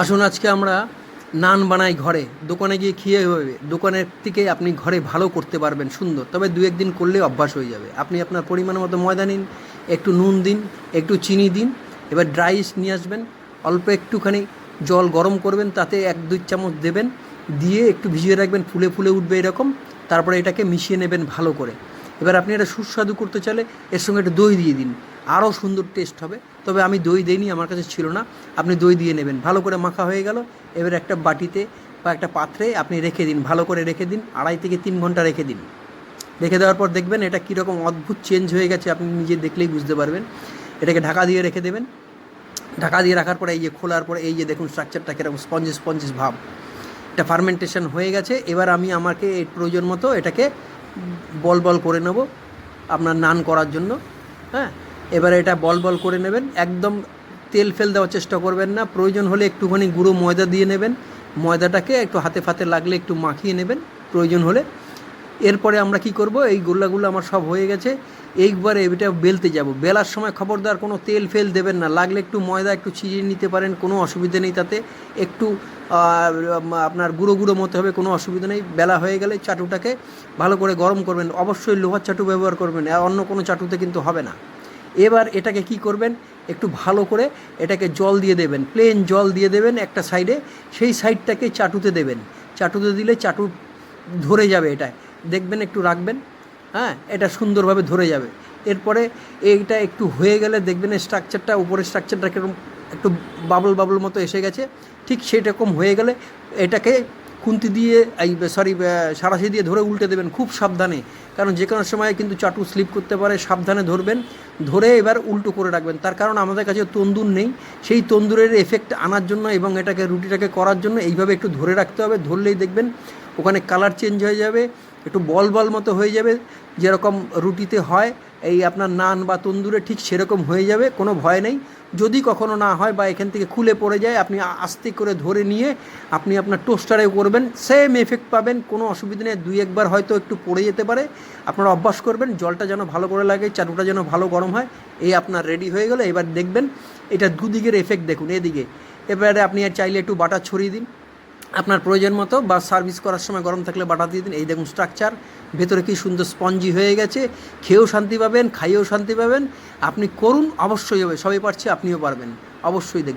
আসুন আজকে আমরা নান বানাই ঘরে। দোকানে গিয়ে খেয়ে হবে দোকানের থেকে আপনি ঘরে ভালো করতে পারবেন, সুন্দর। তবে দু একদিন করলে অভ্যাস হয়ে যাবে। আপনি আপনার পরিমাণ মতো ময়দা নিন, একটু নুন দিন, একটু চিনি দিন, এবার ড্রাই ইস্ট নিয়ে আসবেন। অল্প একটুখানি জল গরম করবেন, তাতে এক দুই চামচ দেবেন। দিয়ে একটু ভিজিয়ে রাখবেন, ফুলে ফুলে উঠবে এরকম। তারপরে এটাকে মিশিয়ে নেবেন ভালো করে। এবার আপনি এটা সুস্বাদু করতে চাইলে এর সঙ্গে একটু দই দিয়ে দিন। আরও সুন্দর টেস্ট হবে। তবে আমি দই দিইনি, আমার কাছে ছিল না। আপনি দই দিয়ে নেবেন। ভালো করে মাখা হয়ে গেল। এবার একটা বাটিতে বা একটা পাত্রে আপনি রেখে দিন। ভালো করে রেখে দিন। আড়াই থেকে তিন ঘণ্টা রেখে দিন। রেখে দেওয়ার পর দেখবেন এটা কীরকম অদ্ভুত চেঞ্জ হয়ে গেছে। আপনি নিজে দেখলেই বুঝতে পারবেন। এটাকে ঢাকা দিয়ে রেখে দেবেন। ঢাকা দিয়ে রাখার পরে এই যে খোলার পরে এই যে দেখুন স্ট্রাকচারটা কীরকম স্পঞ্জেস স্পঞ্জেস ভাব। এটা ফার্মেন্টেশন হয়ে গেছে। এবার আমি আমাকে প্রয়োজন মতো এটাকে বল বল করে নেব আপনার নান করার জন্য। হ্যাঁ? এবারে এটা বল বল করে নেবেন। একদম তেল ফেল দেওয়ার চেষ্টা করবেন না। প্রয়োজন হলে একটুখানি গুঁড়ো ময়দা দিয়ে নেবেন। ময়দাটাকে একটু হাতে ফাতে লাগলে একটু মাখিয়ে নেবেন। প্রয়োজন হলে। এরপরে আমরা কি করব? এই গোল্লাগুলো আমার সব হয়ে গেছে। এইবারে এটা বেলতে যাব। বেলার সময় খবরদার কোনো তেল ফেল দেবেন না। লাগলে একটু ময়দা একটু ছিটিয়ে নিতে পারেন। কোনো অসুবিধা নেই তাতে। একটু আপনার গুঁড়ো গুঁড়ো মতো হবে, কোনো অসুবিধা নেই। বেলা হয়ে গেলে চাটুটাকে ভালো করে গরম করবেন। অবশ্যই লোহার চাটু ব্যবহার করবেন। আর অন্য কোনো চাটুতে কিন্তু হবে না। এবার এটাকে কি করবেন? একটু ভালো করে এটাকে জল দিয়ে দেবেন। প্লেন জল দিয়ে দেবেন একটা সাইডে সেই সাইডটাকে চাটুতে দেবেন। চাটুতে দিলে চাটু ধরে যাবে এটা দেখবেন একটু রাখবেন। হ্যাঁ এটা সুন্দরভাবে ধরে যাবে। এরপরে এইটা একটু হয়ে গেলে দেখবেন স্ট্রাকচারটা উপরের স্ট্রাকচারটা কীরকম একটু বাবল বাবল মতো এসে গেছে। ঠিক সেরকম হয়ে গেলে এটাকে খুন্তি দিয়ে, এই সরি সারাশি দিয়ে ধরে উল্টে দেবেন খুব সাবধানে। কারণ যে কোনো সময় কিন্তু চাটু স্লিপ করতে পারে, সাবধানে ধরবেন। ধরে এবার উল্টো করে রাখবেন। তার কারণ আমাদের কাছে তন্দুর নেই। সেই তন্দুরের এফেক্ট আনার জন্য এবং এটাকে, রুটিটাকে করার জন্য এইভাবে একটু ধরে রাখতে হবে। ধরলেই দেখবেন ওখানে কালার চেঞ্জ হয়ে যাবে। একটু বল বল মতো হয়ে যাবে, যেরকম রুটিতে হয়, এই আপনার নান বা তন্দুরে ঠিক সেরকম হয়ে যাবে, কোনো ভয় নেই। যদি কখনো না হয় বা এখান থেকে খুলে পড়ে যায়, আপনি আস্তে করে ধরে নিয়ে আপনি আপনার টোস্টারে করবেন, সেম এফেক্ট পাবেন, কোনো অসুবিধা নেই। দুই একবার হয়তো একটু পড়ে যেতে পারে, আপনারা অভ্যাস করবেন, জলটা যেন ভালো করে লাগে, চাটুটা যেন ভালো গরম হয়, এই আপনার রেডি হয়ে গেলো। এবার দেখবেন, এটা দুদিকের এফেক্ট দেখুন, এদিকে। এবারে আপনি আর চাইলে একটু বাটার ছড়িয়ে দিন। আপনার প্রয়োজন মতো বা সার্ভিস করার সময় গরম থাকলে বাটা দিয়ে দিন। এই দেখুন স্ট্রাকচার ভেতরে কি সুন্দর স্পঞ্জি হয়ে গেছে। খেয়েও শান্তি পাবেন, খাইয়েও শান্তি পাবেন। আপনি করুন, অবশ্যই হবে, সবাই পারছে, আপনিও পারবেন। অবশ্যই দেখবেন